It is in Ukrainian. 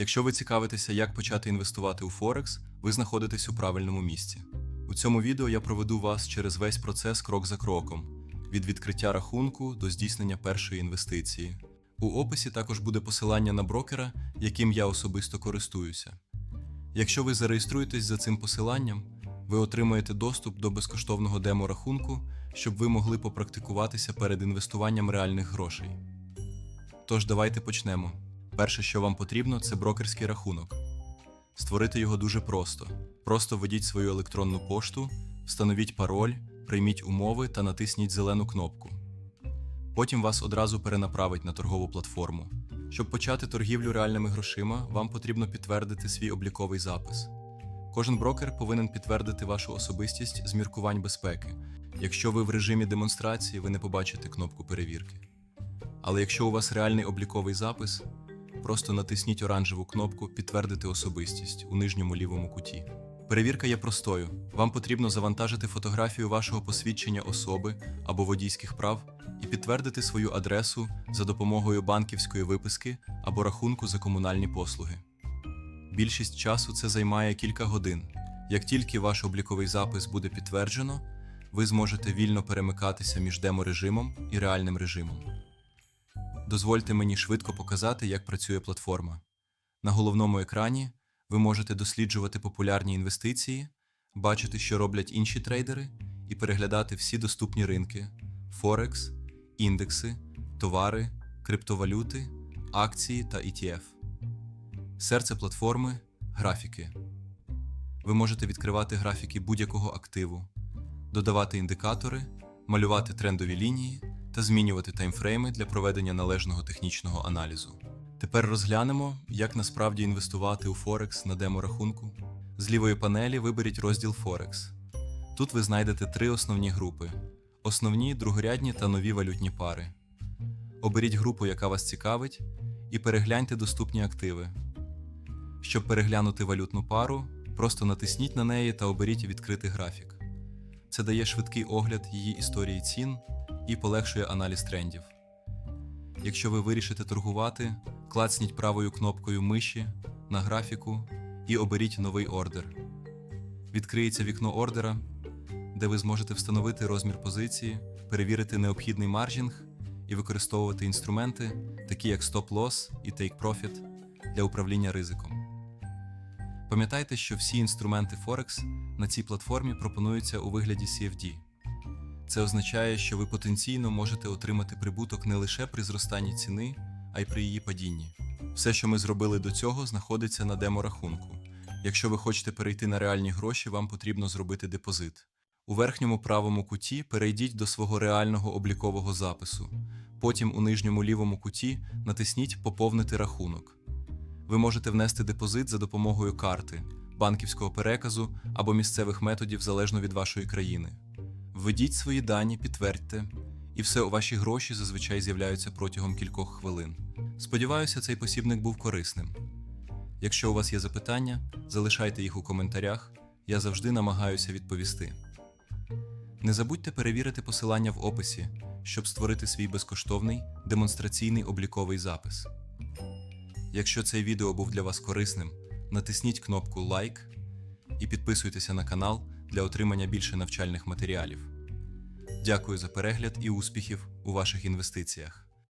Якщо ви цікавитеся, як почати інвестувати у Форекс, ви знаходитесь у правильному місці. У цьому відео я проведу вас через весь процес крок за кроком, від відкриття рахунку до здійснення першої інвестиції. У описі також буде посилання на брокера, яким я особисто користуюся. Якщо ви зареєструєтесь за цим посиланням, ви отримаєте доступ до безкоштовного демо-рахунку, щоб ви могли попрактикуватися перед інвестуванням реальних грошей. Тож давайте почнемо. Перше, що вам потрібно, це брокерський рахунок. Створити його дуже просто. Просто введіть свою електронну пошту, встановіть пароль, прийміть умови та натисніть зелену кнопку. Потім вас одразу перенаправить на торгову платформу. Щоб почати торгівлю реальними грошима, вам потрібно підтвердити свій обліковий запис. Кожен брокер повинен підтвердити вашу особистість з міркувань безпеки. Якщо ви в режимі демонстрації, ви не побачите кнопку перевірки. Але якщо у вас реальний обліковий запис, просто натисніть оранжеву кнопку Підтвердити особистість у нижньому лівому куті. Перевірка є простою. Вам потрібно завантажити фотографію вашого посвідчення особи або водійських прав і підтвердити свою адресу за допомогою банківської виписки або рахунку за комунальні послуги. Більшість часу це займає кілька годин. Як тільки ваш обліковий запис буде підтверджено, ви зможете вільно перемикатися між деморежимом і реальним режимом. Дозвольте мені швидко показати, як працює платформа. На головному екрані ви можете досліджувати популярні інвестиції, бачити, що роблять інші трейдери, і переглядати всі доступні ринки: Форекс, індекси, товари, криптовалюти, акції та ETF. Серце платформи графіки. Ви можете відкривати графіки будь-якого активу, додавати індикатори, малювати трендові лінії та змінювати таймфрейми для проведення належного технічного аналізу. Тепер розглянемо, як насправді інвестувати у Форекс на демо-рахунку. З лівої панелі виберіть розділ Форекс. Тут ви знайдете три основні групи: основні, другорядні та нові валютні пари. Оберіть групу, яка вас цікавить, і перегляньте доступні активи. Щоб переглянути валютну пару, просто натисніть на неї та оберіть відкритий графік. Це дає швидкий огляд її історії цін і полегшує аналіз трендів. Якщо ви вирішите торгувати, клацніть правою кнопкою миші на графіку і оберіть новий ордер. Відкриється вікно ордера, де ви зможете встановити розмір позиції, перевірити необхідний маржінг і використовувати інструменти, такі як Loss і Profit для управління ризиком. Пам'ятайте, що всі інструменти Forex на цій платформі пропонуються у вигляді CFD. Це означає, що ви потенційно можете отримати прибуток не лише при зростанні ціни, а й при її падінні. Все, що ми зробили до цього, знаходиться на демо-рахунку. Якщо ви хочете перейти на реальні гроші, вам потрібно зробити депозит. У верхньому правому куті перейдіть до свого реального облікового запису. Потім у нижньому лівому куті натисніть Поповнити рахунок. Ви можете внести депозит за допомогою карти, банківського переказу або місцевих методів залежно від вашої країни. Введіть свої дані, підтвердьте, і все у ваші гроші зазвичай з'являються протягом кількох хвилин. Сподіваюся, цей посібник був корисним. Якщо у вас є запитання, залишайте їх у коментарях, я завжди намагаюся відповісти. Не забудьте перевірити посилання в описі, щоб створити свій безкоштовний демонстраційний обліковий запис. Якщо цей відео був для вас корисним, натисніть кнопку лайк і підписуйтеся на канал для отримання більше навчальних матеріалів. Дякую за перегляд і успіхів у ваших інвестиціях.